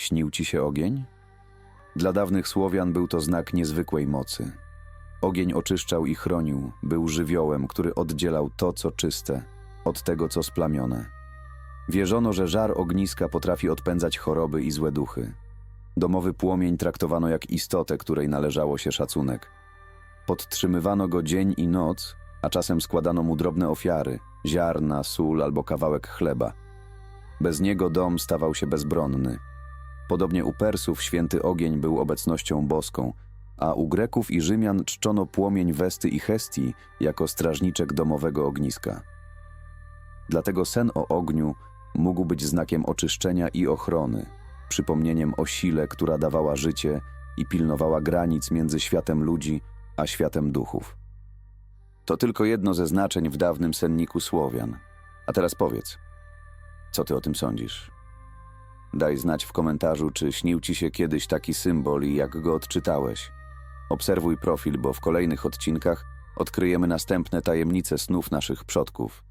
Śnił ci się ogień? Dla dawnych Słowian był to znak niezwykłej mocy. Ogień oczyszczał i chronił, był żywiołem, który oddzielał to, co czyste, od tego, co splamione. Wierzono, że żar ogniska potrafi odpędzać choroby i złe duchy. Domowy płomień traktowano jak istotę, której należało się szacunek. Podtrzymywano go dzień i noc, a czasem składano mu drobne ofiary ziarna, sól albo kawałek chleba. Bez niego dom stawał się bezbronny. Podobnie u Persów święty ogień był obecnością boską, a u Greków i Rzymian czczono płomień Westy i Hestii jako strażniczek domowego ogniska. Dlatego sen o ogniu mógł być znakiem oczyszczenia i ochrony, przypomnieniem o sile, która dawała życie i pilnowała granic między światem ludzi a światem duchów. To tylko jedno ze znaczeń w dawnym senniku Słowian. A teraz powiedz, co ty o tym sądzisz? Daj znać w komentarzu, czy śnił ci się kiedyś taki symbol i jak go odczytałeś. Obserwuj profil, bo w kolejnych odcinkach odkryjemy następne tajemnice snów naszych przodków.